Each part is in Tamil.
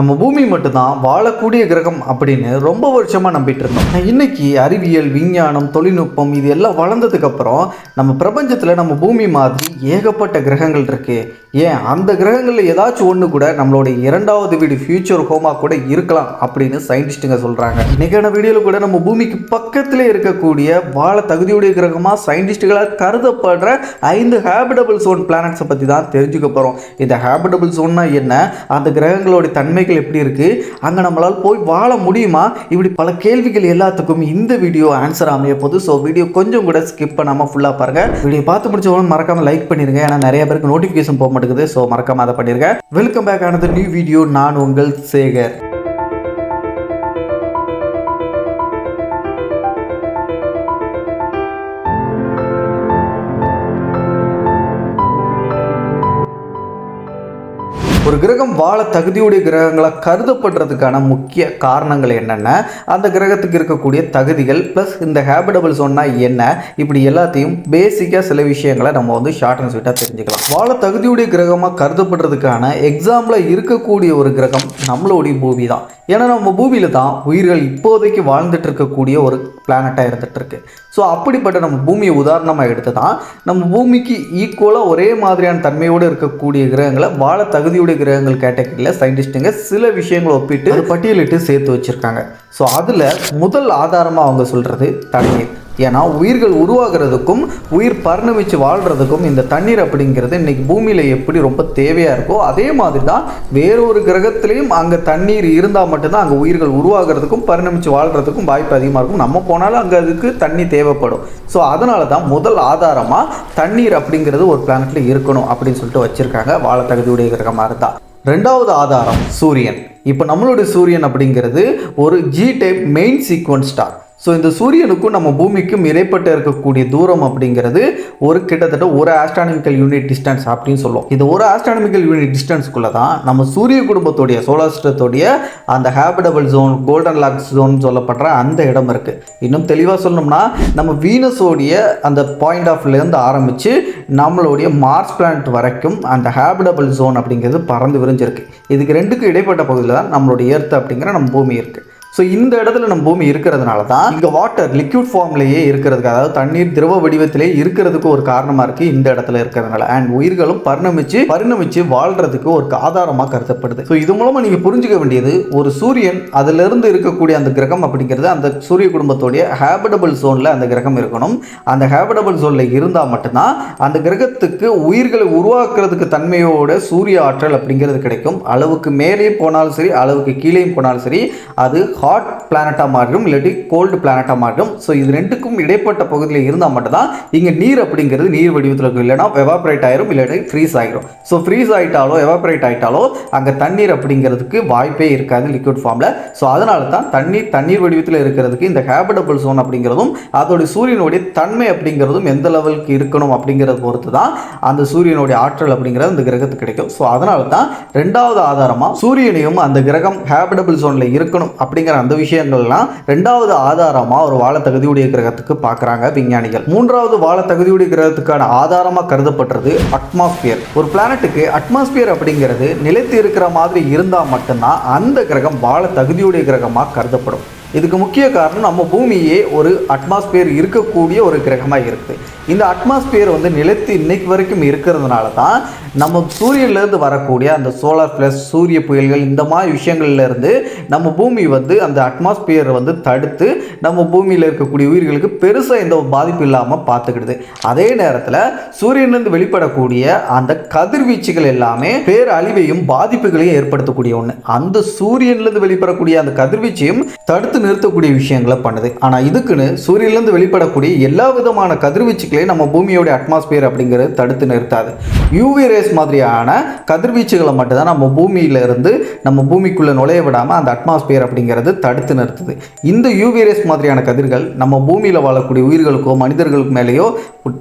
நம்ம பூமி மட்டும்தான் வாழக்கூடிய கிரகம் அப்படின்னு ரொம்ப வருஷமாக நம்பிட்டு இருந்தோம். இன்னைக்கு அறிவியல் விஞ்ஞானம் தொழில்நுட்பம் இது எல்லாம் வளர்ந்ததுக்கப்புறம் நம்ம பிரபஞ்சத்தில் நம்ம பூமி மாதிரி ஏகப்பட்ட கிரகங்கள் இருக்குது ஏன்? அந்த கிரகங்களில் ஏதாச்சும் ஒன்று கூட நம்மளோட இரண்டாவது வீடு ஃபியூச்சர் ஹோமாக கூட இருக்கலாம் அப்படின்னு சயின்டிஸ்ட்டுங்க சொல்கிறாங்க இன்றைக்கான வீடியோவில் கூட நம்ம பூமிக்கு பக்கத்தில் இருக்கக்கூடிய வாழ தகுதியுடைய கிரகமாக சயின்டிஸ்ட்டுகளாக கருதப்படுற ஐந்து ஹேபிடபிள் சோன் பிளானட்ஸை பற்றி தான் தெரிஞ்சுக்க போகிறோம் இந்த ஹேபிடபிள் சோன்னா என்ன? அந்த கிரகங்களோட தன்மைகள் எப்படி இருக்குது அங்கே நம்மளால் போய் வாழ முடியுமா? இப்படி பல கேள்விகள் எல்லாத்துக்கும் இந்த வீடியோ ஆன்சர் அமைய போது ஸோ வீடியோ கொஞ்சம் கூட ஸ்கிப் பண்ணாமல் ஃபுல்லாக பாருங்கள் வீடியோ பார்த்து முடிச்சவங்க மறக்காமல் லைக் பண்ணிடுங்க ஏன்னா நிறைய பேருக்கு நோட்டிஃபிகேஷன் போக மாட்டேங்குது. ஸோ மறக்காமல் அதை பண்ணிடுங்க வெல்கம் பேக் ஆனது நியூ வீடியோ நான் உங்கள் சேகர். ஒரு கிரகம் வாழ தகுதியுடைய கிரகங்களாக கருதப்படுறதுக்கான முக்கிய காரணங்கள் என்னென்ன? அந்த கிரகத்துக்கு இருக்கக்கூடிய தகுதிகள் ப்ளஸ் இந்த ஹேபிடபிள் சொன்னால் என்ன? இப்படி எல்லாத்தையும் பேசிக்காக சில விஷயங்களை நம்ம வந்து ஷார்ட் அண்ட் ஸ்வீட்டாக தெரிஞ்சுக்கலாம். வாழ தகுதியுடைய கிரகமாக கருதப்படுறதுக்கான எக்ஸாம்பிள் இருக்கக்கூடிய ஒரு கிரகம் நம்மளுடைய பூமி தான். ஏன்னா நம்ம பூமியில் தான் உயிர்கள் இப்போதைக்கு வாழ்ந்துட்டு இருக்கக்கூடிய ஒரு பிளானட்டாக இருந்துகிட்ருக்கு ஸோ அப்படிப்பட்ட நம்ம பூமியை உதாரணமாக எடுத்து தான் நம்ம பூமிக்கு ஈக்குவலாக ஒரே மாதிரியான தன்மையோடு இருக்கக்கூடிய கிரகங்களை வாழ தகுதியுடைய கிரகங்கள் கேட்டகரியில் சயின்டிஸ்ட்டுங்க சில விஷயங்களை ஒப்பிட்டு பட்டியலிட்டு சேர்த்து வச்சுருக்காங்க. ஸோ அதில் முதல் ஆதாரமாக அவங்க சொல்கிறது தண்ணீர். ஏன்னா உயிர்கள் உருவாகிறதுக்கும் உயிர் பரிணமிச்சு வாழ்கிறதுக்கும் இந்த தண்ணீர் அப்படிங்கிறது இன்னைக்கு பூமியில் எப்படி ரொம்ப தேவையாக இருக்கோ அதே மாதிரி தான் வேறொரு கிரகத்திலையும் அங்கே தண்ணீர் இருந்தால் மட்டும்தான் அங்கே உயிர்கள் உருவாகிறதுக்கும் பரிணமிச்சு வாழ்கிறதுக்கும் வாய்ப்பு அதிகமாக இருக்கும். நம்ம போனாலும் அங்கே அதுக்கு தண்ணி தேவைப்படும். ஸோ அதனால தான் முதல் ஆதாரமாக தண்ணீர் அப்படிங்கிறது ஒரு பிளானட்டில் இருக்கணும் அப்படின்னு சொல்லிட்டு வச்சுருக்காங்க வாழ தகுதியுடைய கிரகமாக இருந்தால் ரெண்டாவது ஆதாரம் சூரியன். இப்போ நம்மளுடைய சூரியன் அப்படிங்கிறது ஒரு G type main sequence star so இந்த சூரியனுக்கும் நம்ம பூமிக்கும் இடைப்பட்டு இருக்கக்கூடிய தூரம் அப்படிங்கிறது ஒரு கிட்டத்தட்ட ஒரு ஆஸ்ட்ரானமிக்கல் யூனிட் டிஸ்டன்ஸ் அப்படின்னு சொல்லுவோம். இந்த ஒரு ஆஸ்ட்ரானமிக்கல் யூனிட் டிஸ்டன்ஸ்க்குள்ளே தான் நம்ம சூரிய குடும்பத்துடைய சோலார் சிஸ்டத்துடைய அந்த habitable zone golden lock zone சொல்லப்படுற அந்த இடம் இருக்குது இன்னும் தெளிவாக சொல்லணும்னா நம்ம வீனஸோடைய அந்த பாயிண்ட் ஆஃப்லேருந்து ஆரம்பித்து நம்மளுடைய மார்ஸ் பிளானட் வரைக்கும் அந்த ஹேபிடபிள் ஜோன் அப்படிங்கிறது பறந்து விரிஞ்சிருக்கு. இதுக்கு ரெண்டுக்கும் இடைப்பட்ட பகுதியில் தான் நம்மளுடைய எர்த் அப்படிங்கிற நம்ம பூமி இருக்குது ஸோ இந்த இடத்துல நம்ம பூமி இருக்கிறதுனால தான் இங்கே வாட்டர் லிக்யூட் ஃபார்ம்லேயே இருக்கிறதுக்கு அதாவது தண்ணீர் திரவ வடிவத்திலே இருக்கிறதுக்கு ஒரு காரணமாக இருக்குது இந்த இடத்துல இருக்கிறதுனால. அண்ட் உயிர்களும் பரிணமிச்சு பரிணமிச்சு வாழ்கிறதுக்கு ஒரு ஆதாரமாக கருதப்படுது. ஸோ இது மூலமாக நீங்கள் புரிஞ்சுக்க வேண்டியது ஒரு சூரியன் அதிலிருந்து இருக்கக்கூடிய அந்த கிரகம் அப்படிங்கிறது அந்த சூரிய குடும்பத்துடைய ஹேபிடபிள் ஜோனில் அந்த கிரகம் இருக்கணும். அந்த ஹேபிடபிள் ஜோனில் இருந்தால் மட்டும்தான் அந்த கிரகத்துக்கு உயிர்களை உருவாக்குறதுக்கு தன்மையோட சூரிய ஆற்றல் அப்படிங்கிறது கிடைக்கும். அளவுக்கு மேலேயும் போனாலும் சரி அளவுக்கு கீழேயும் போனாலும் சரி அது ஹாட் பிளானட்டாக மாறிடும் இல்லாட்டி கோல்டு பிளானட்டாக மாறிடும் ஸோ இது ரெண்டுக்கும் இடைப்பட்ட பகுதியில் இருந்தால் மட்டும்தான் இங்கே நீர் அப்படிங்கிறது நீர் வடிவத்தில் இருக்கும். இல்லைனா எவாப்ரேட் ஆயிரும் இல்லாட்டி ஃப்ரீஸ் ஆகிடும் ஸோ ஃப்ரீஸ் ஆகிட்டாலோ எவாப்ரேட் ஆகிட்டாலோ அங்கே தண்ணீர் அப்படிங்கிறதுக்கு வாய்ப்பே இருக்காது லிக்விட் ஃபார்மில் ஸோ அதனால தான் தண்ணீர் தண்ணீர் வடிவத்தில் இருக்கிறதுக்கு இந்த ஹேபிடபிள் சோன் அப்படிங்கிறதும் அதோடைய சூரியனுடைய தன்மை அப்படிங்கிறதும் எந்த லெவலுக்கு இருக்கணும் அப்படிங்கிறத பொறுத்து தான் அந்த சூரியனுடைய ஆற்றல் அப்படிங்கிறது அந்த கிரகத்துக்கு கிடைக்கும். ஸோ அதனால தான் ரெண்டாவது ஆதாரமாக சூரியனையும் அந்த கிரகம் ஹேபிடபிள் சோனில் இருக்கணும் அப்படிங்கிற அந்த விஷயங்கள்லாம் ரெண்டாவது ஆதாரமாக ஒரு வாழ தகுதியுடைய கிரகத்துக்கு பார்க்குறாங்க விஞ்ஞானிகள். மூன்றாவது வாழ தகுதியுடைய கிரகத்துக்கான ஆதாரமாக கருதப்படுறது அட்மாஸ்பியர் ஒரு பிளானட்டுக்கு அட்மாஸ்பியர் அப்படிங்கிறது நிலைத்து இருக்கிற மாதிரி இருந்தால் மட்டும்தான் அந்த கிரகம் வாழ தகுதியுடைய கிரகமாக கருதப்படும். இதுக்கு முக்கிய காரணம் நம்ம பூமியே ஒரு அட்மாஸ்பியர் இருக்கக்கூடிய ஒரு கிரகமாக இருக்குது இந்த அட்மாஸ்பியர் வந்து நிலைத்து இன்னைக்கு வரைக்கும் இருக்கிறதுனால தான் நம்ம சூரியன்லேருந்து வரக்கூடிய அந்த சோலார் ப்ளஸ் சூரிய புயல்கள் இந்த மாதிரி விஷயங்கள்லேருந்து நம்ம பூமி வந்து அந்த அட்மாஸ்பியரை வந்து தடுத்து நம்ம பூமியில் இருக்கக்கூடிய உயிர்களுக்கு பெருசாக எந்த பாதிப்பு இல்லாமல் பார்த்துக்கிடுது. அதே நேரத்தில் சூரியன்லேருந்து வெளிப்படக்கூடிய அந்த கதிர்வீச்சுகள் எல்லாமே பேரழிவையும் பாதிப்புகளையும் ஏற்படுத்தக்கூடிய ஒன்று அந்த சூரியன்லேருந்து வெளிப்படக்கூடிய அந்த கதிர்வீச்சையும் தடுத்து நிறுத்தக்கூடிய விஷயங்களை பண்ணுது. ஆனால் இதுக்குன்னு சூரியன்லேருந்து வெளிப்படக்கூடிய எல்லா விதமான கதிர்வீச்சு பேசிக்கலி நம்ம பூமியோட அட்மாஸ்பியர் அப்படிங்கிறது தடுத்து நிறுத்தாது. யூவி ரேஸ் மாதிரியான கதிர்வீச்சுகளை மட்டும்தான் நம்ம பூமியிலிருந்து நம்ம பூமிக்குள்ளே நுழைய விடாமல் அந்த அட்மாஸ்பியர் அப்படிங்கிறது தடுத்து நிறுத்துது. இந்த யூவி ரேஸ் மாதிரியான கதிர்கள் நம்ம பூமியில் வாழக்கூடிய உயிர்களுக்கோ மனிதர்களுக்கு மேலேயோ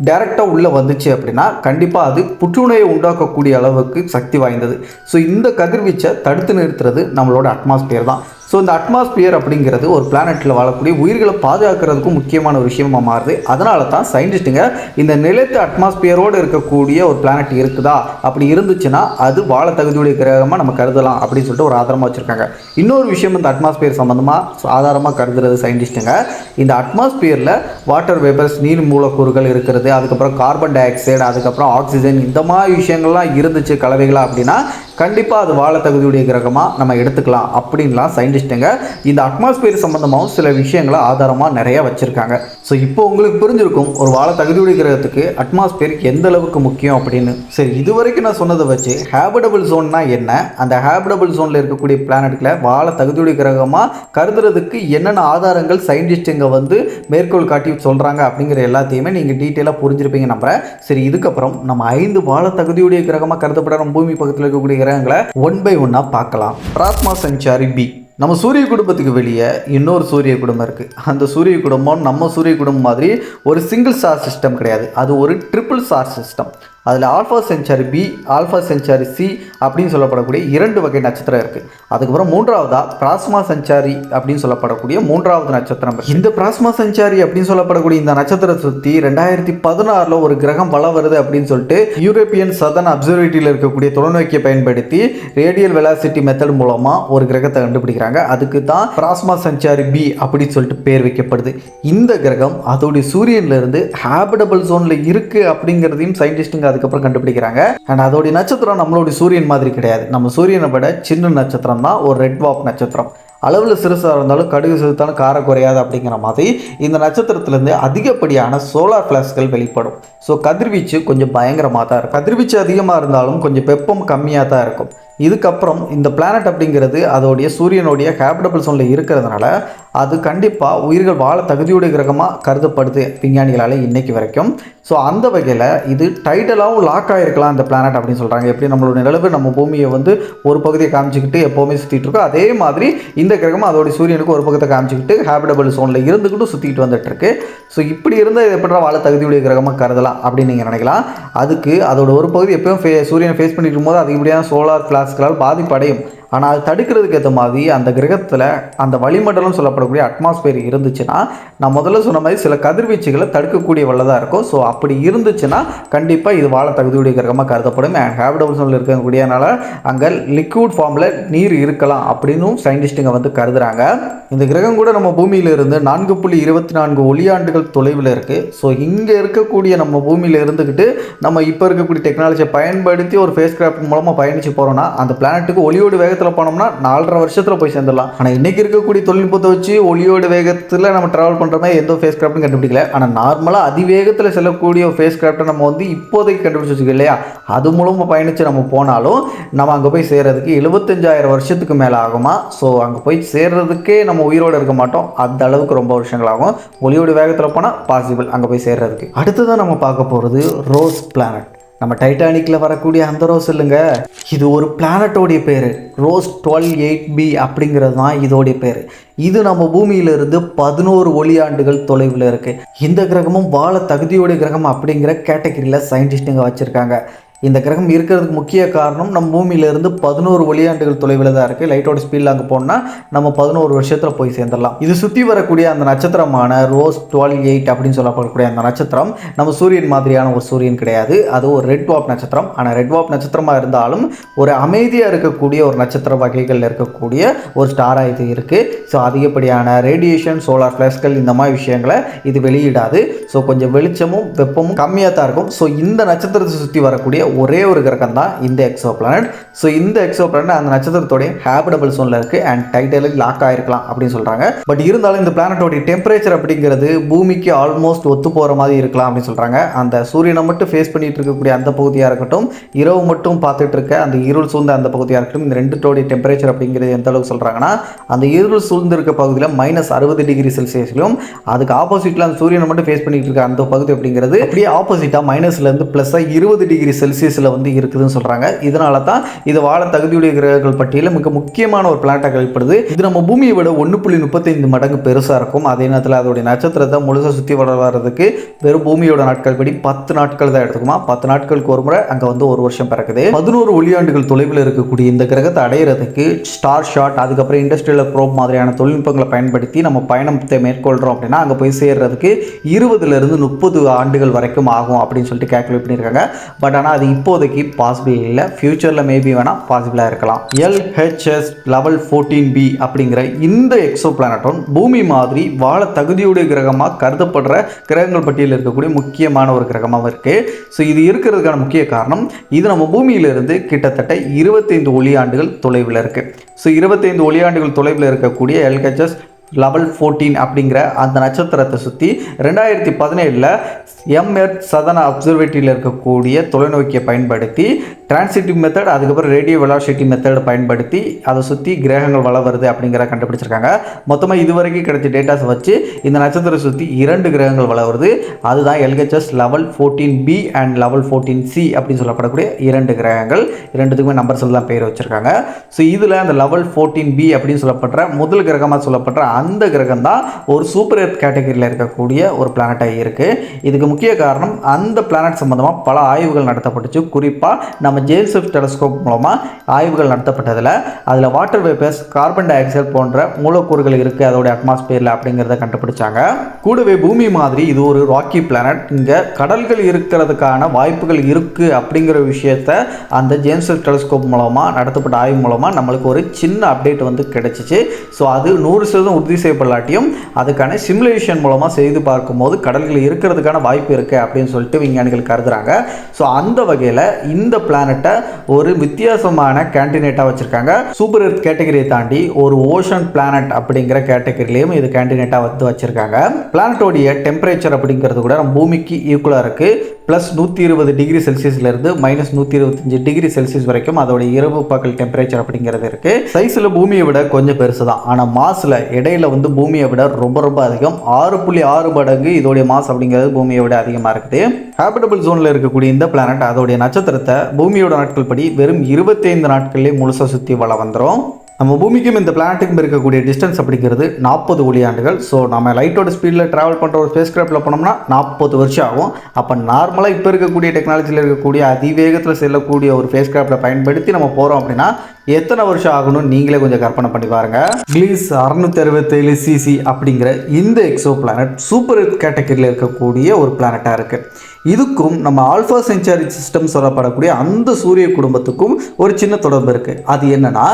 டைரெக்டாக உள்ளே வந்துச்சு அப்படின்னா கண்டிப்பாக அது புற்றுநோயை உண்டாக்கக்கூடிய அளவுக்கு சக்தி வாய்ந்தது. ஸோ இந்த கதிர்வீச்சை தடுத்து நிறுத்துறது நம்மளோட அட்மாஸ்பியர் தான். ஸோ இந்த அட்மாஸ்பியர் அப்படிங்கிறது ஒரு பிளானெட்டில் வாழக்கூடிய உயிர்களை பாதுகாக்கிறதுக்கும் முக்கியமான ஒரு விஷயமாக மாறுது. அதனால தான் சயின்டிஸ்ட்டுங்க இந்த நிலத்து அட்மாஸ்பியரோடு இருக்கக்கூடிய ஒரு பிளானட் இருக்குதா? அப்படி இருந்துச்சுன்னா அது வாழ தகுதியுடைய கிரகமாக நம்ம கருதலாம் அப்படின்னு சொல்லிட்டு ஒரு ஆதாரமாக வச்சுருக்காங்க. இன்னொரு விஷயம் இந்த அட்மாஸ்பியர் சம்மந்தமாக ஆதாரமாக கருதுறது சயின்டிஸ்ட்டுங்க இந்த அட்மாஸ்பியரில் வாட்டர் வேப்பர்ஸ் நீர் மூலக்கூறுகள் இருக்கிறது அதுக்கப்புறம் கார்பன் டை ஆக்சைடு அதுக்கப்புறம் ஆக்சிஜன் இந்த மாதிரி விஷயங்கள்லாம் இருந்துச்சு கலவைகளாக அப்படின்னா கண்டிப்பாக அது வாழ தகுதியுடைய கிரகமாக நம்ம எடுத்துக்கலாம் அப்படின்லாம் சயின்டிஸ்ட்டுங்க. இந்த அட்மாஸ்பியர் சம்மந்தமாகவும் சில விஷயங்களை ஆதாரமாக நிறைய வச்சுருக்காங்க. ஸோ இப்போ உங்களுக்கு புரிஞ்சிருக்கும் ஒரு வாழ தகுதியுடைய கிரகத்துக்கு அட்மாஸ்பியர் எந்த அளவுக்கு முக்கியம் அப்படின்னு. சரி இது வரைக்கும் நான் சொன்னதை வச்சு ஹேபிடபிள் ஜோன்னா என்ன? அந்த ஹேபிடபிள் ஜோனில் இருக்கக்கூடிய பிளானட்களை வாழ தகுதியுடைய கிரகமாக கருதுறதுக்கு என்னென்ன ஆதாரங்கள் சயின்டிஸ்ட்டுங்க வந்து மேற்கோள் காட்டி சொல்கிறாங்க அப்படிங்கிற எல்லாத்தையுமே நீங்கள் டீட்டெயிலாக புரிஞ்சிருப்பீங்க நம்புகிறேன் சரி இதுக்கப்புறம் நம்ம ஐந்து வாழ தகுதியுடைய கிரகமாக கருதப்படுற பூமி பக்கத்தில் இருக்கக்கூடிய கிரகங்களை ஒன் பை ஒன்னாக பார்க்கலாம். பிராத்மா சஞ்சாரி பி நம்ம சூரிய குடும்பத்துக்கு வெளியே இன்னொரு சூரிய குடும்பம் இருக்குது அந்த சூரிய குடும்பம் நம்ம சூரிய குடும்பம் மாதிரி ஒரு சிங்கிள் ஸ்டார் சிஸ்டம் கிடையாது. அது ஒரு ட்ரிபிள் ஸ்டார் சிஸ்டம் அதில் alpha centauri B alpha centauri C அப்படின்னு சொல்லப்படக்கூடிய இரண்டு வகை நட்சத்திரம் இருக்குது அதுக்கப்புறம் மூன்றாவதா பிராஸ்மா செஞ்சாரி அப்படின்னு சொல்லப்படக்கூடிய மூன்றாவது நட்சத்திரம் இந்த பிராஸ்மா செஞ்சாரி அப்படின்னு சொல்லப்படக்கூடிய இந்த நட்சத்திரத்தை சுற்றி ரெண்டாயிரத்தி பதினாறில் ஒரு கிரகம் வளம் வருது அப்படின்னு சொல்லிட்டு யூரோப்பியன் சதன் அப்சர்வேட்டரியில் இருக்கக்கூடிய தொலைநோக்கியை பயன்படுத்தி ரேடியல் வெலாசிட்டி மெத்தட் மூலமாக ஒரு கிரகத்தை கண்டுபிடிக்கிறாங்க. அதுக்கு தான் பிராஸ்மா செஞ்சாரி பி அப்படின்னு சொல்லிட்டு பேர் வைக்கப்படுது. இந்த கிரகம் அதோடைய சூரியன்லேருந்து ஹேபிடபிள் ஜோனில் இருக்குது அப்படிங்கிறதையும் சயின்டிஸ்ட்டுங்க அதுக்கப்புறம் கண்டுபிடிக்கிறாங்க. அண்ட் அதோடைய நட்சத்திரம் நம்மளுடைய சூரியன் மாதிரி கிடையாது. நம்ம சூரியனை விட சின்ன நட்சத்திரம் தான் ஒரு ரெட் வாப் நட்சத்திரம். அளவில் சிறுசாக இருந்தாலும் கடுகு சிறுத்தாலும் கார குறையாது அப்படிங்கிற மாதிரி இந்த நட்சத்திரத்திலேருந்து அதிகப்படியான சோலார் ஃப்ளாஷ்கள் வெளிப்படும். ஸோ கதிர்வீச்சு கொஞ்சம் பயங்கரமாக தான் இருக்கும். கதிர்வீச்சு அதிகமாக இருந்தாலும் கொஞ்சம் வெப்பம் கம்மியாக தான் இருக்கும். இதுக்கப்புறம் இந்த பிளானட் அப்படிங்கிறது அதோடைய சூரியனுடைய ஹேபிடபிள் சோனில் இருக்கிறதுனால அது கண்டிப்பாக உயிர்கள் வாழ தகுதியுடைய கிரகமாக கருதப்படுது விஞ்ஞானிகளால் இன்றைக்கு வரைக்கும். ஸோ அந்த வகையில் இது டைட்டலாகவும் லாக் ஆகிருக்கலாம் இந்த பிளானட் அப்படின்னு சொல்கிறாங்க எப்படி நம்மளோட நிலவு நம்ம பூமியை வந்து ஒரு பகுதியை காமிச்சிக்கிட்டு எப்போவுமே சுற்றிட்டு இருக்கோம் அதே மாதிரி இந்த கிரகம் அதோடைய சூரியனுக்கு ஒரு பக்கத்தை காமிச்சிக்கிட்டு ஹேபிடபிள் சோனில் இருந்துக்கிட்டும் சுற்றிட்டு வந்துட்டுருக்கு. ஸோ இப்படி இருந்தால் இது எப்படி வாழ தகுதியுடைய கிரகமாக கருதலாம் அப்படின்னு நீங்கள் நினைக்கலாம். அதுக்கு அதோட ஒரு பகுதி எப்பயும் ஃபே சூரியனை ஃபேஸ் பண்ணிட்டு இருக்கும்போது அதிகப்படியான சோலார் கிளாஸ்களால் பாதிப்படையும். ஆனால் அது தடுக்கிறதுக்கு ஏற்ற மாதிரி அந்த கிரகத்தில் அந்த வளிமண்டலம் சொல்லப்படக்கூடிய அட்மாஸ்பியர் இருந்துச்சுன்னா நான் முதல்ல சொன்ன மாதிரி சில கதிர்வீச்சுகளை தடுக்கக்கூடிய வல்லதாக இருக்கும். ஸோ அப்படி இருந்துச்சுன்னா கண்டிப்பாக இது வாழ தகுதியுடைய கிரகமாக கருதப்படும். ஹேபிடபிள் சோனில் இருக்கக்கூடியனால அங்கே லிக்விட் ஃபார்மில் நீர் இருக்கலாம் அப்படின்னும் சயின்டிஸ்ட்டுங்க வந்து கருதுறாங்க. இந்த கிரகம் கூட நம்ம பூமியிலிருந்து நான்கு புள்ளி இருபத்தி நான்கு ஒளியாண்டுகள் தொலைவில் இருக்குது ஸோ இங்கே இருக்கக்கூடிய நம்ம பூமியில் இருந்துக்கிட்டு நம்ம இப்போ இருக்கக்கூடிய டெக்னாலஜியை பயன்படுத்தி ஒரு ஃபேஸ் கிராஃப்ட் மூலமாக பயணிச்சு போகிறோன்னா அந்த பிளானட்டுக்கு ஒளியோடு வேகத்தில் போனோம்னா நாலரை வருஷத்தில் போய் சேர்ந்துடலாம். ஆனால் இன்னைக்கு இருக்கக்கூடிய தொழில்நுட்பத்தை வச்சு ஒளியோட வேகத்தில் நம்ம ட்ராவல் பண்ணுற மாதிரி எந்த ஃபேஸ் கிராஃப்ட்டும் கண்டுபிடிக்கல. ஆனால் நார்மலாக அதிவேகத்தில் செல்லக்கூடிய ஃபேஸ் கிராஃப்ட்டை நம்ம வந்து இப்போதைக்கு கண்டுபிடிச்சி வச்சுக்கோ இல்லையா? அது மூலமாக பயணித்து நம்ம போனாலும் நம்ம அங்கே போய் சேர்றதுக்கு எழுபத்தஞ்சாயிரம் வருஷத்துக்கு மேலே ஆகுமா? ஸோ அங்கே போய் சேர்றதுக்கே நம்ம உயிரோடு இருக்க மாட்டோம். அந்த அளவுக்கு ரொம்ப வருஷங்கள் ஆகும் ஒளியோட வேகத்தில் போனால் பாசிபிள் அங்கே போய் சேர்றதுக்கு. அடுத்ததான் நம்ம பார்க்க போகிறது ரோஸ் பிளானட் நம்ம டைட்டானிக்கில் வரக்கூடிய அந்த ரோஸ் இல்லைங்க. இது ஒரு பிளானட்டோடைய பேர். ரோஸ் டுவெல் எயிட் பி அப்படிங்கிறது தான் இதோடைய பேர். இது நம்ம பூமியிலிருந்து பதினோரு ஒளியாண்டுகள் தொலைவில் இருக்குது இந்த கிரகமும் வாழ தகுதியோடைய கிரகம் அப்படிங்கிற கேட்டகரியில் சயின்டிஸ்ட்டுங்க வச்சுருக்காங்க. இந்த கிரகம் இருக்கிறதுக்கு முக்கிய காரணம் நம்ம பூமியிலிருந்து பதினோரு ஒளியாண்டுகள் தொலைவில் தான் இருக்குது லைட்டோட ஸ்பீடில் அங்கே போனால் நம்ம பதினோரு வருஷத்தில் போய் சேர்ந்துடலாம். இது சுற்றி வரக்கூடிய அந்த நட்சத்திரமான ரோஸ் டுவெல் எயிட் அப்படின்னு சொல்லப்படக்கூடிய அந்த நட்சத்திரம் நம்ம சூரியன் மாதிரியான ஒரு சூரியன் கிடையாது. அது ஒரு ரெட் வாப் நட்சத்திரம். ஆனால் ரெட் வாப் நட்சத்திரமாக இருந்தாலும் ஒரு அமைதியாக இருக்கக்கூடிய ஒரு நட்சத்திர வகைகளில் இருக்கக்கூடிய ஒரு ஸ்டாராக இது இருக்குது ஸோ அதிகப்படியான ரேடியேஷன் சோலார் ஃப்ளாஷ்கள் இந்த மாதிரி விஷயங்களை இது வெளியிடாது. ஸோ கொஞ்சம் வெளிச்சமும் வெப்பமும் கம்மியாக தான் இருக்கும். ஸோ இந்த நட்சத்திரத்தை சுற்றி வரக்கூடிய ஒரே ஒரு கிரகம் தான் இந்த எக்ஸோ பிளானட் ஸோ இந்த எக்ஸோ பிளானட் அந்த நட்சத்திரத்தோடைய ஹேபிடபிள் சோனில் இருக்குது அண்ட் டைட்டலில் லாக் ஆகிருக்கலாம் அப்படின்னு சொல்கிறாங்க பட் இருந்தாலும் இந்த பிளானட்டோடைய டெம்பரேச்சர் அப்படிங்கிறது பூமிக்கு ஆல்மோஸ்ட் ஒத்து போகிற மாதிரி இருக்கலாம் அப்படின்னு சொல்கிறாங்க அந்த சூரியனை மட்டும் ஃபேஸ் பண்ணிட்டு இருக்கக்கூடிய அந்த பகுதியாக இருக்கட்டும் இரவு மட்டும் பார்த்துட்டு இருக்க அந்த இருள் சூழ்ந்த அந்த பகுதியாக இருக்கட்டும் இந்த ரெண்டுத்தோடைய டெம்பரேச்சர் அப்படிங்கிறது எந்த அளவுக்கு சொல்கிறாங்கன்னா அந்த இருள் சூழ்ந்திருக்க பகுதியில் மைனஸ் அறுபது டிகிரி செல்சியஸ்லையும் அதுக்கு ஆப்போசிட்டில் அந்த சூரியனை மட்டும் ஃபேஸ் பண்ணிட்டு இருக்க அந்த பகுதி அப்படிங்கிறது அப்படியே ஆப்போசிட்டாக மைனஸ்லேருந்து ப்ளஸ்ஸாக இருபது டிகிரி செல்சியஸ் செல்சியஸில் வந்து இருக்குதுன்னு சொல்கிறாங்க இதனால தான் இது வாழ தகுதியுடைய கிரகங்கள் பட்டியலில் மிக முக்கியமான ஒரு பிளானட்டாக கழிப்படுது இது நம்ம பூமியை விட ஒன்று புள்ளி முப்பத்தைந்து மடங்கு பெருசாக இருக்கும். அதே நேரத்தில் அதோடைய நட்சத்திரத்தை முழுசாக சுற்றி வளர்றதுக்கு வெறும் பூமியோட நாட்கள் படி பத்து நாட்கள் தான் எடுத்துக்குமா? பத்து நாட்களுக்கு ஒரு முறை அங்கே வந்து ஒரு வருஷம் பிறக்குது. பதினோரு ஒளியாண்டுகள் தொலைவில் இருக்கக்கூடிய இந்த கிரகத்தை அடையிறதுக்கு ஸ்டார் ஷாட் அதுக்கப்புறம் இண்டஸ்ட்ரியல் ப்ரோப் மாதிரியான தொழில்நுட்பங்களை பயன்படுத்தி நம்ம பயணத்தை மேற்கொள்கிறோம் அப்படின்னா அங்கே போய் சேர்றதுக்கு இருபதுலேருந்து முப்பது ஆண்டுகள் வரைக்கும் ஆகும் அப்படின்னு சொல்லிட்டு கேல்குலேட் பண்ணியிருக்காங்க. பட் ஆனால் அது இப்போதைக்கு பாசிபிள் இல்லை. ஃப்யூச்சரில் மேபி வேணால் பாசிபிளாக இருக்கலாம். எல்ஹெச்எஸ் லெவல் ஃபோர்டீன் பி அப்படிங்கிற இந்த எக்ஸோ பிளானட்டும் பூமி மாதிரி வாழ தகுதியுடைய கிரகமாக கருதப்படுற கிரகங்கள் பட்டியலில் இருக்கக்கூடிய முக்கியமான ஒரு கிரகமாக இருக்குது ஸோ இது இருக்கிறதுக்கான முக்கிய காரணம் இது நம்ம பூமியிலிருந்து கிட்டத்தட்ட இருபத்தைந்து ஒளியாண்டுகள் தொலைவில் இருக்குது ஸோ இருபத்தைந்து ஒளியாண்டுகள் தொலைவில் இருக்கக்கூடிய எல்ஹெச்எஸ் லெவல் ஃபோர்டீன் அப்படிங்கிற அந்த நட்சத்திரத்தை சுற்றி ரெண்டாயிரத்தி பதினேழில் எம்எர்த் சதன அப்சர்வேட்டரியில் இருக்கக்கூடிய தொலைநோக்கியை பயன்படுத்தி டிரான்சிட்டிவ் மெத்தட் அதுக்கப்புறம் ரேடியோ வெலாசிட்டி மெத்தட் பயன்படுத்தி அதை சுற்றி கிரகங்கள் வள வருது அப்படிங்கிற கண்டுபிடிச்சிருக்காங்க. மொத்தமாக இதுவரைக்கும் கிடைச்ச டேட்டாஸ் வச்சு இந்த நட்சத்திரம் சுற்றி இரண்டு கிரகங்கள் வள வருது. அதுதான் LHS level fourteen B and level fourteen C அப்படின்னு சொல்லப்படக்கூடிய இரண்டு கிரகங்கள். இரண்டுத்துக்குமே நம்பர்ஸில் தான் பேர் வச்சுருக்காங்க. ஸோ இதில் அந்த லெவல் ஃபோர்டீன் பி அப்படின்னு சொல்லப்படுற முதல் கிரகமாக சொல்லப்படுற அந்த கிரகம் தான் ஒரு சூப்பர் எர்த் கேட்டகரியில் இருக்கக்கூடிய ஒரு பிளானட்டாக இருக்குது இதுக்கு முக்கிய காரணம் அந்த பிளானட் சம்மந்தமாக பல ஆய்வுகள் நடத்தப்பட்டுச்சு. குறிப்பாக நம்ம ஜேம்ஸ் டெலஸ்கோப் மூலமாக ஆய்வுகள் நடத்தப்பட்டதில் அதில் water vapours carbon dioxide போன்ற மூலக்கூறுகள் இருக்குது அதோடைய அட்மாஸ்பியரில் அப்படிங்கிறத கண்டுபிடிச்சாங்க. கூடவே பூமி மாதிரி இது ஒரு ராக்கி பிளானட் இங்கே கடல்கள் இருக்கிறதுக்கான வாய்ப்புகள் இருக்குது அப்படிங்கிற விஷயத்த அந்த ஜேம்ஸ் டெலஸ்கோப் மூலமாக நடத்தப்பட்ட ஆய்வு மூலமாக நம்மளுக்கு ஒரு சின்ன அப்டேட் வந்து கிடைச்சிச்சு. ஸோ அது நூறு சதவீதம் உறுதி செய்யப்படலாட்டியும் அதுக்கான சிமுலேஷன் மூலமாக செய்து பார்க்கும்போது கடல்கள் இருக்கிறதுக்கான வாய்ப்பு இருக்குது அப்படின்னு சொல்லிட்டு விஞ்ஞானிகள் கருதுகிறாங்க ஸோ அந்த வகையில் இந்த பிளானட்டை ஒரு வித்தியாசமான கேண்டினேட்டாக வச்சுருக்காங்க. சூப்பர் எர்த் கேட்டகரியை தாண்டி ஒரு ஓஷன் பிளானட் அப்படிங்கிற கேட்டகரியிலையும் இது கேண்டினேட்டாக வந்து வச்சுருக்காங்க. பிளானட்டோடைய டெம்பரேச்சர் அப்படிங்கிறது கூட நம்ம பூமிக்கு ஈக்குவலாக இருக்குது ப்ளஸ் நூற்றி இருபது டிகிரி செல்சியஸ்லேருந்து மைனஸ் நூற்றி இருபத்தஞ்சு டிகிரி செல்சியஸ் வரைக்கும் அதோட இரவு பகல் டெம்பரேச்சர் அப்படிங்கிறது இருக்குது சைஸில் பூமியை விட கொஞ்சம் பெருசு தான். ஆனால் மாசில் இடையில வந்து பூமியை விட ரொம்ப ரொம்ப அதிகம். ஆறு புள்ளி ஆறு மடங்கு இதோடைய மாஸ் அப்படிங்கிறது பூமியை விட அதிகமாக இருக்குது. ஹேபிட்டபிள் ஜோனில் இருக்கக்கூடிய இந்த பிளானட் அதோடைய நட்சத்திரத்தை பூமி பூமியோட நாட்கள் படி வெறும் இருபத்தைந்து நாட்கள்லேயே முழுசாக சுற்றி வள வந்துடும் நம்ம பூமிக்கும் இந்த பிளானட்டுக்கும் இருக்கக்கூடிய டிஸ்டன்ஸ் அப்படிங்கிறது நாற்பது ஒளியாண்டுகள். ஸோ நம்ம லைட்டோட ஸ்பீடில் ட்ராவல் பண்ணுற ஒரு ஸ்பேஸ் கிராஃப்டில் போனோம்னா நாற்பது வருஷம் ஆகும். அப்போ நார்மலாக இப்போ இருக்கக்கூடிய டெக்னாலஜியில் இருக்கக்கூடிய அதிவேகத்தில் செல்லக்கூடிய ஒரு ஸ்பேஸ் கிராஃப்டை பயன்படுத்தி நம்ம போகிறோம் அப்படின்னா எத்தனை வருஷம் ஆகணும்னு நீங்களே கொஞ்சம் கற்பனை பண்ணி பாருங்க. க்ளீஸ் அறுநூத்தி அறுபத்தேழு சிசி அப்படிங்கிற இந்த எக்ஸோ பிளானட் சூப்பர் கேட்டகரியில் இருக்கக்கூடிய ஒரு பிளானட்டாக இருக்குது இதுக்கும் நம்ம ஆல்ஃபா செஞ்சாரி சிஸ்டம் சொல்லப்படக்கூடிய அந்த சூரிய குடும்பத்துக்கும் ஒரு சின்ன தொடர்பு இருக்குது அது என்னென்னா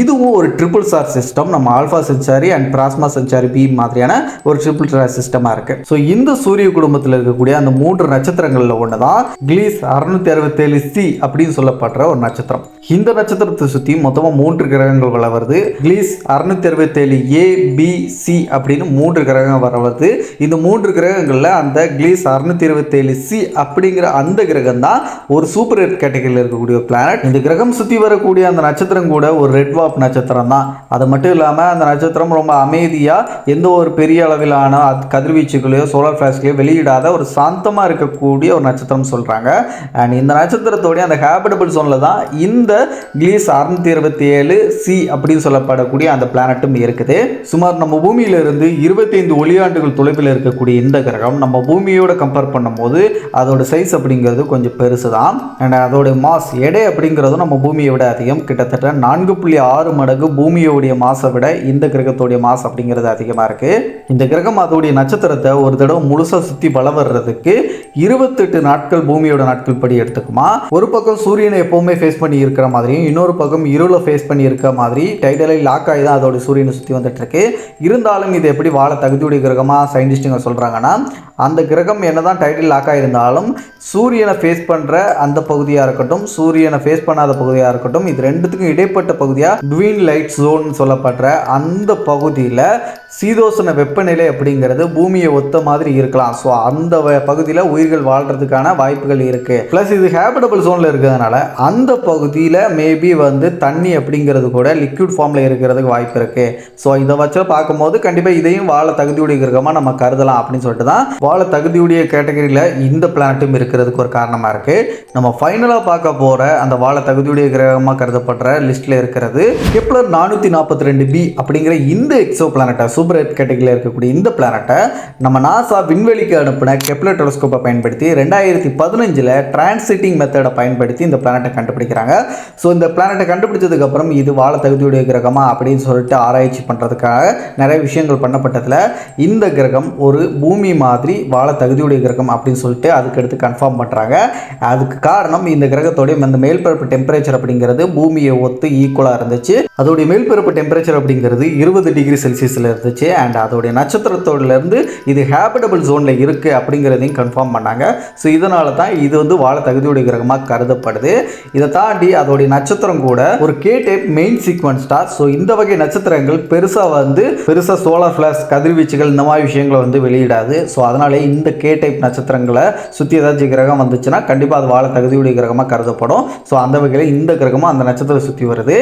இதுவும் ஒரு ட்ரிபிள் சார் சிஸ்டம் நம்ம Alpha Centauri and Proxima Centauri B மாதிரியான ஒரு ட்ரிபிள் சார் சிஸ்டமாக இருக்குது ஸோ இந்த சூரிய குடும்பத்தில் இருக்கக்கூடிய அந்த மூன்று நட்சத்திரங்களில் ஒன்று தான் கிளீஸ் அறுநூத்தி அறுபத்தேழு சி அப்படின்னு சொல்லப்படுற ஒரு நட்சத்திரம். இந்த நட்சத்திரத்தை சுற்றி மொத்தமாக மூன்று கிரகங்கள் வள வருது. கிளீஸ் அறுநூத்தி அறுபத்தேழு ஏ பி சி அப்படின்னு மூன்று கிரகங்கள் வர வருது. இந்த மூன்று கிரகங்களில் அந்த கிளீஸ் அறுநூத்தி இருபத்தேழு சி அப்படிங்கிற அந்த கிரகம் தான் ஒரு சூப்பர் ரெட் கேட்டகரியில் இருக்கக்கூடிய ஒரு பிளானட் இந்த கிரகம் சுற்றி வரக்கூடிய அந்த நட்சத்திரம் கூட ஒரு ரெட் வாப் நட்சத்திரம் தான் அது மட்டும் இல்லாமல் அந்த நட்சத்திரம் ரொம்ப அமைதியாக எந்த ஒரு பெரிய அளவிலான கதிர்வீச்சுகளையோ சோலார் ஃபிளாஷ்களையோ வெளியிடாத ஒரு சாந்தமாக இருக்கக்கூடிய ஒரு நட்சத்திரம் சொல்கிறாங்க அண்ட் இந்த நட்சத்திரத்தோடைய அந்த ஹேபிடபிள் சோனில் தான் இந்த கிளீஸ் அறுநூத்தி இருபத்தி ஏழு சி அப்படின்னு சொல்லப்படக்கூடிய அந்த பிளானட்டும் இருக்குது. சுமார் நம்ம பூமியிலிருந்து இருபத்தைந்து ஒளியாண்டுகள் தொலைவில் இருக்கக்கூடிய இந்த கிரகம் நம்ம பூமியோட கம்பேர் பண்ணும்போது அதோட சைஸ் அப்படிங்கிறது கொஞ்சம் பெருசு தான் அண்ட் அதோடைய மாஸ் எடை அப்படிங்கிறதும் நம்ம பூமியை விட அதிகம். கிட்டத்தட்ட நான்கு புள்ளி ஆறு மடங்கு பூமியோடைய மாசை விட இந்த கிரகத்தோடைய மாஸ் அப்படிங்கிறது அதிகமாக இருக்குது இந்த கிரகம் அதோடைய நட்சத்திரத்தை ஒரு தடவை முழுசாக சுற்றி வள வர்றதுக்கு இருபத்தெட்டு நாட்கள் பூமியோட நாட்கள் படி எடுத்துக்குமா. ஒரு பக்கம் சூரியனை எப்போவுமே ஃபேஸ் பண்ணி இருக்கிற மாதிரியும் இன்னொரு பக்கம் இருளை ஃபேஸ் பண்ணி இருக்கிற மாதிரி டைடலை லாக் ஆகி தான் அதோட சூரியனை சுற்றி வந்துட்டு இருக்கு இருந்தாலும் இது எப்படி வாழ தகுதியுடைய கிரகமாக சயின்டிஸ்ட்டுங்க சொல்கிறாங்கன்னா அந்த கிரகம் என்ன தான் டைட்டில் லாக் இருந்தாலும் சூரியனை ஃபேஸ் பண்ணுற அந்த பகுதியாக இருக்கட்டும் சூரியனை ஃபேஸ் பண்ணாத பகுதியாக இருக்கட்டும் இது ரெண்டுத்துக்கும் இடைப்பட்ட பகுதியாக ட்வீன் லைட் ஜோன் சொல்லப்படுற அந்த பகுதியில் சீதோசன வெப்பநிலை அப்படிங்கிறது பூமியை ஒத்த மாதிரி இருக்கலாம். ஸோ அந்த பகுதியில் உயிர்கள் வாழ்கிறதுக்கான வாய்ப்புகள் இருக்குது ப்ளஸ் இது ஹேபிடபிள் ஜோனில் இருக்கிறதுனால அந்த பகுதியில் மேபி வந்து தண்ணி அப்படிங்கிறது கூட லிக்விட் ஃபார்மில் இருக்கிறதுக்கு வாய்ப்பு இருக்குது ஸோ இதை வச்சு பார்க்கும்போது கண்டிப்பாக இதையும் வாழ தகுதியுடைய கிரகமாக நம்ம கருதலாம் அப்படின்னு சொல்லிட்டு தான் வாழ தகுதியுடைய கேட்டகரியில் இந்த பிளானட்டும் இருக்கிறதுக்கு ஒரு காரணமாக இருக்குது நம்ம ஃபைனலாக பார்க்க போகிற அந்த வாழ தகுதியுடைய கிரகமாக கருதப்படுற லிஸ்ட்டில் இருக்கிறது கெப்லர் நானூற்றி நாற்பத்தி ரெண்டு பி அப்படிங்கிற இந்த எக்ஸோ பிளானட்டை சூப்பர் எர்த் கேட்டகரியில் இருக்கக்கூடிய இந்த பிளானட்டை நம்ம நாசா விண்வெளிக்கு அனுப்பின கெப்லர் டெலஸ்கோப்பை பயன்படுத்தி ரெண்டாயிரத்தி பதினஞ்சில் டிரான்சிட்டிங் மெத்தடை பயன்படுத்தி இந்த பிளானட்டை கண்டுபிடிக்கிறாங்க. ஸோ இந்த பிளானட்டை கண்டுபிடிச்சதுக்கப்புறம் இது வாழ தகுதியுடைய கிரகமா அப்படின்னு சொல்லிட்டு ஆராய்ச்சி பண்ணுறதுக்காக நிறைய விஷயங்கள் பண்ணப்பட்டதில் இந்த கிரகம் ஒரு பூமி மாதிரி வாழ தகுதியுடைய கிரகம் அப்படின்னு சொல்லிட்டு அதுக்கு எடுத்து கன்ஃபார்ம் பண்ணுறாங்க அதுக்கு காரணம் இந்த கிரகத்தோடைய அந்த மேல்பரப்பு டெம்பரேச்சர் அப்படிங்கிறது பூமியை ஒத்து ஈக்குவலாக இருந்துச்சு. அதோடைய மேல்பரப்பு டெம்பரேச்சர் அப்படிங்கிறது இருபது டிகிரி செல்சியஸில் இருந்துச்சு. அண்ட் அதோடைய நட்சத்திரத்தோடலேருந்து இது ஹேபிடபிள் ஜோனில் இருக்குது அப்படிங்கிறதையும் கன்ஃபார்ம் பண்ணாங்க. ஸோ இதனால தான் இது வந்து வாழ தகுதியுடைய கிரகமாக கருதப்படுது. இதை தாண்டி அதோடைய நட்சத்திரம் கூட ஒரு K type main sequence star so இந்த வகை நட்சத்திரங்கள் பெருசாக வந்து பெருசாக சோலார் ஃப்ளாஷ் கதிர்வீச்சுகள் இந்த மாதிரி விஷயங்களை வந்து வெளியிடாது. ஸோ அதனாலே இந்த கே டைப் நட்சத்திரங்களை சுற்றி ஏதாச்சும் கிரகம் வந்துச்சுன்னா கண்டிப்பாக அது வாழ தகுதியுடைய கிரகமாக கருதப்படும். ஸோ அந்த வகையில் இந்த கிரகமும் அந்த நட்சத்திரம் சுற்றி வருது.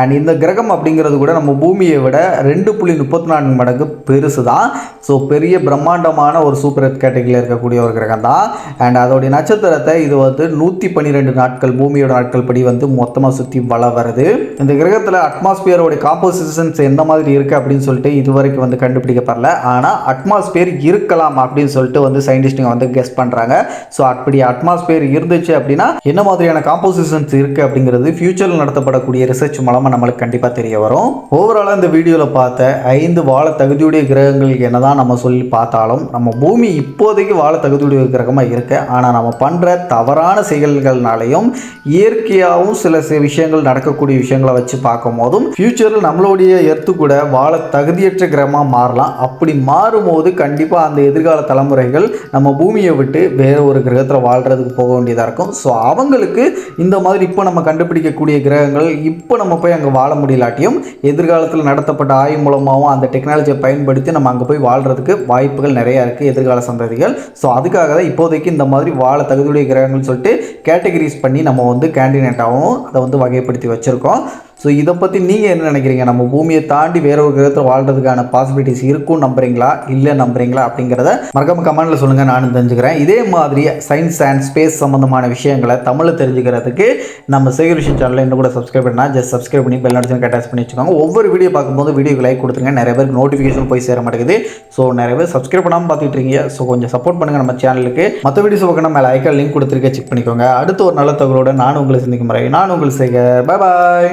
அண்ட் இந்த கிரகம் அப்படிங்கிறது கூட நம்ம பூமியை விட ரெண்டு புள்ளி முப்பத்தி நான்கு மடங்கு பெருசு தான் ஸோ பெரிய பிரம்மாண்டமான ஒரு சூப்பர் எர்த் கேட்டகரியில் இருக்கக்கூடிய ஒரு கிரகம் தான் அண்ட் அதோடைய நட்சத்திரத்தை இது வந்து நூற்றி பன்னிரெண்டு நாட்கள் பூமியோட நாட்கள் படி வந்து மொத்தமாக சுற்றி வள வருது. இந்த கிரகத்தில் அட்மாஸ்பியரோட காம்போசிஷன்ஸ் எந்த மாதிரி இருக்குது அப்படின்னு சொல்லிட்டு இது வரைக்கும் வந்து கண்டுபிடிக்கப்படல. ஆனால் அட்மாஸ்பியர் இருக்கலாம் அப்படின்னு சொல்லிட்டு வந்து சயின்டிஸ்ட்டுங்க வந்து கெஸ் பண்ணுறாங்க ஸோ அப்படி அட்மாஸ்பியர் இருந்துச்சு அப்படின்னா என்ன மாதிரியான காம்போசிஷன்ஸ் இருக்குது அப்படிங்கிறது ஃபியூச்சரில் நடத்தப்படக்கூடிய ரிசர்ச் மூலமாக நம்மளுக்கு கண்டிப்பாக தெரிய வரும். ஓவராலாக இந்த வீடியோவில் பார்த்த ஐந்து வாழ தகுதியுடைய கிரகங்கள் என்னதான் நம்ம சொல்லி பார்த்தாலும் நம்ம பூமி இப்போதைக்கு வாழ தகுதியுடைய கிரகமாக இருக்கு. ஆனால் நம்ம பண்ணுற தவறான செயல்கள்னாலையும் இயற்கையாகவும் சில சில விஷயங்கள் நடக்கக்கூடிய விஷயங்களை வச்சு பார்க்கும் போதும் ஃபியூச்சரில் நம்மளுடைய எர்த்து கூட வாழ தகுதியற்ற கிரகமாக மாறலாம். அப்படி மாறும்போது கண்டிப்பாக அந்த எதிர்கால தலைமுறைகள் நம்ம பூமியை விட்டு வேறு ஒரு கிரகத்தில் வாழ்கிறதுக்கு போக வேண்டியதாக இருக்கும். ஸோ அவங்களுக்கு இந்த மாதிரி இப்போ நம்ம கண்டுபிடிக்கக்கூடிய கிரகங்கள் இப்போ நம்ம போய் அங்கே வாழ முடியலாட்டியும் எதிர்காலத்தில் நடத்தப்பட்ட ஆய்வு மூலமாகவும் அந்த டெக்னாலஜியை பயன்படுத்தி நம்ம அங்கே போய் வாழ்கிறதுக்கு வாய்ப்புகள் நிறையா இருக்குது எதிர்கால சந்ததிகள். ஸோ அதுக்காக தான் இப்போதைக்கு இந்த மாதிரி வாழ தகுதியுடைய கிரகங்கள்னு சொல்லிட்டு கேட்டகரிஸ் பண்ணி நம்ம வந்து கேண்டினேட்டாகவும் அதை வந்து வகைப்படுத்தி வச்சுருக்கோம். ஸோ இதை பற்றி நீங்கள் என்ன நினைக்கிறீங்க? நம்ம பூமியை தாண்டி வேற ஒரு கிரகத்தில் வாழ்கிறதுக்கான பாசிபிலிட்டிஸ் இருக்கும் நம்புறீங்களா? இல்லை நம்புறீங்களா? அப்படிங்கிறத மறக்காம கமெண்ட்டில் சொல்லுங்கள் நானும் தெரிஞ்சுக்கிறேன். இதே மாதிரி சயின்ஸ் அண்ட் ஸ்பேஸ் சம்மந்தமான விஷயங்களை தமிழில் தெரிஞ்சுக்கிறதுக்கு நம்ம சேகரிஷன் சேனலில் இன்னும் கூட சப்ஸ்கிரைப் பண்ணால் ஜஸ்ட் சப்ஸ்கிரைப் பண்ணி பெல் நடிச்சு அட்டாச் பண்ணி வச்சுக்கோங்க. ஒவ்வொரு வீடியோ பார்க்கும்போது வீடியோக்கு லைக் கொடுத்துருங்க. நிறைய பேருக்கு நோட்டிஃபிகேஷன் போய் சேர மாட்டேங்குது. ஸோ நிறைய பேர் சப்ஸ்கிரைப் பண்ணாமல் பார்த்துட்டு இருக்கீங்க. ஸோ கொஞ்சம் சப்போர்ட் பண்ணுங்கள் நம்ம சேனலுக்கு மற்ற வீடியோஸ் பார்க்கணும் மேலே ஐக்கால் லிங்க் கொடுத்துருக்கேன். செக் பண்ணிக்கோங்க. அடுத்த ஒரு நல்ல தகவலோட நான் உங்களை சந்திக்கும் முறை நான் உங்களுக்கு செய்க பாய்